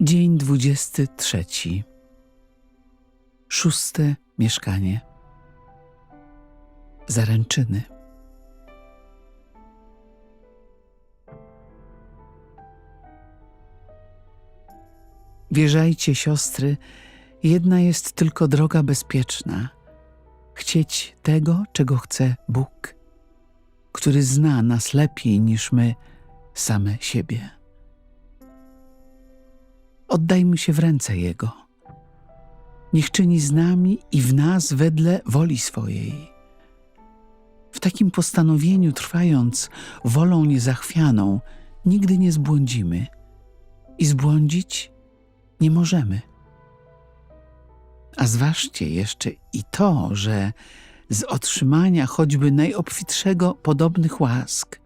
Dzień dwudziesty trzeci. Szóste mieszkanie. Zaręczyny. Wierzajcie, siostry, jedna jest tylko droga bezpieczna. Chcieć tego, czego chce Bóg, który zna nas lepiej niż my same siebie. Oddajmy się w ręce Jego. Niech czyni z nami i w nas wedle woli swojej. W takim postanowieniu trwając wolą niezachwianą, nigdy nie zbłądzimy i zbłądzić nie możemy. A zważcie jeszcze i to, że z otrzymania choćby najobfitszego podobnych łask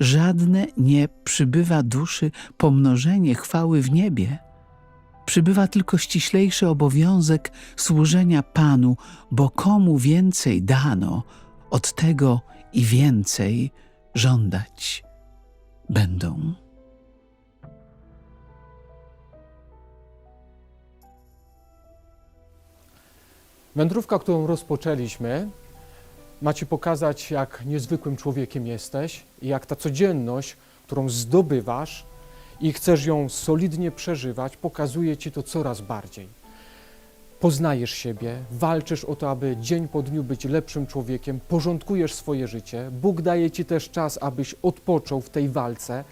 żadne nie przybywa duszy pomnożenie chwały w niebie. Przybywa tylko ściślejszy obowiązek służenia Panu, bo komu więcej dano, od tego i więcej żądać będą. Wędrówka, którą rozpoczęliśmy, ma Ci pokazać, jak niezwykłym człowiekiem jesteś i jak ta codzienność, którą zdobywasz i chcesz ją solidnie przeżywać, pokazuje Ci to coraz bardziej. Poznajesz siebie, walczysz o to, aby dzień po dniu być lepszym człowiekiem, porządkujesz swoje życie. Bóg daje Ci też czas, abyś odpoczął w tej walce.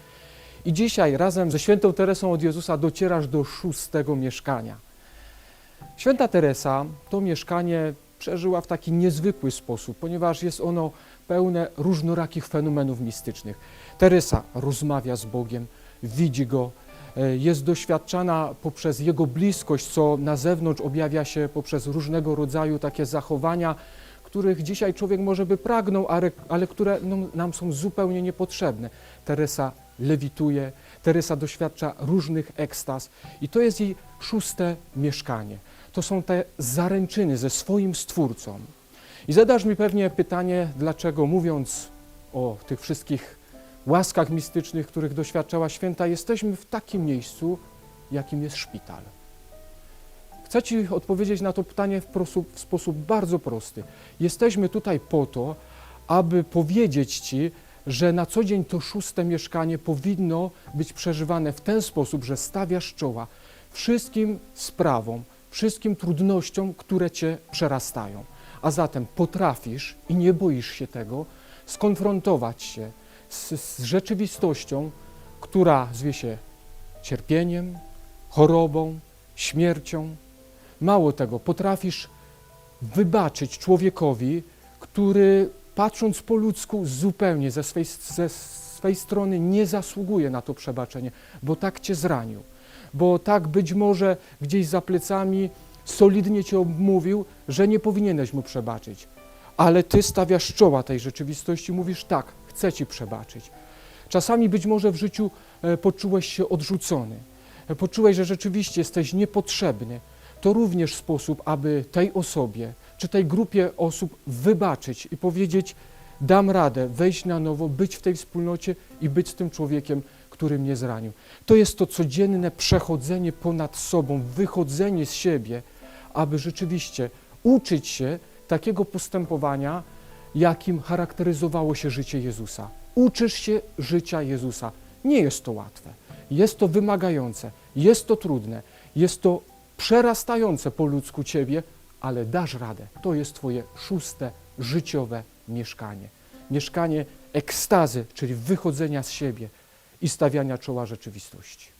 I dzisiaj razem ze świętą Teresą od Jezusa docierasz do szóstego mieszkania. Święta Teresa to mieszkanie przeżyła w taki niezwykły sposób, ponieważ jest ono pełne różnorakich fenomenów mistycznych. Teresa rozmawia z Bogiem, widzi Go, e, jest doświadczana poprzez Jego bliskość, co na zewnątrz objawia się poprzez różnego rodzaju takie zachowania, których dzisiaj człowiek może by pragnął, ale, ale które no, nam są zupełnie niepotrzebne. Teresa lewituje, Teresa doświadcza różnych ekstaz i to jest jej szóste mieszkanie. To są te zaręczyny ze swoim Stwórcą. I zadasz mi pewnie pytanie, dlaczego mówiąc o tych wszystkich łaskach mistycznych, których doświadczała święta, jesteśmy w takim miejscu, jakim jest szpital. Chcę Ci odpowiedzieć na to pytanie w, prosób, w sposób bardzo prosty. Jesteśmy tutaj po to, aby powiedzieć Ci, że na co dzień to szóste mieszkanie powinno być przeżywane w ten sposób, że stawiasz czoła wszystkim sprawom, wszystkim trudnościom, które Cię przerastają. A zatem potrafisz i nie boisz się tego skonfrontować się z, z rzeczywistością, która zwie się cierpieniem, chorobą, śmiercią. Mało tego, potrafisz wybaczyć człowiekowi, który patrząc po ludzku zupełnie ze swej, ze swej strony nie zasługuje na to przebaczenie, bo tak cię zranił, bo tak być może gdzieś za plecami solidnie cię obmówił, że nie powinieneś mu przebaczyć. Ale ty stawiasz czoła tej rzeczywistości, mówisz tak, chcę ci przebaczyć. Czasami być może w życiu e, poczułeś się odrzucony, e, poczułeś, że rzeczywiście jesteś niepotrzebny. To również sposób, aby tej osobie, czy tej grupie osób wybaczyć i powiedzieć: Dam radę wejść na nowo, być w tej wspólnocie i być tym człowiekiem, który mnie zranił. To jest to codzienne przechodzenie ponad sobą, wychodzenie z siebie, aby rzeczywiście uczyć się takiego postępowania, jakim charakteryzowało się życie Jezusa. Uczysz się życia Jezusa. Nie jest to łatwe, jest to wymagające, jest to trudne, jest to przerastające po ludzku ciebie, ale dasz radę. To jest Twoje szóste życiowe mieszkanie. Mieszkanie ekstazy, czyli wychodzenia z siebie i stawiania czoła rzeczywistości.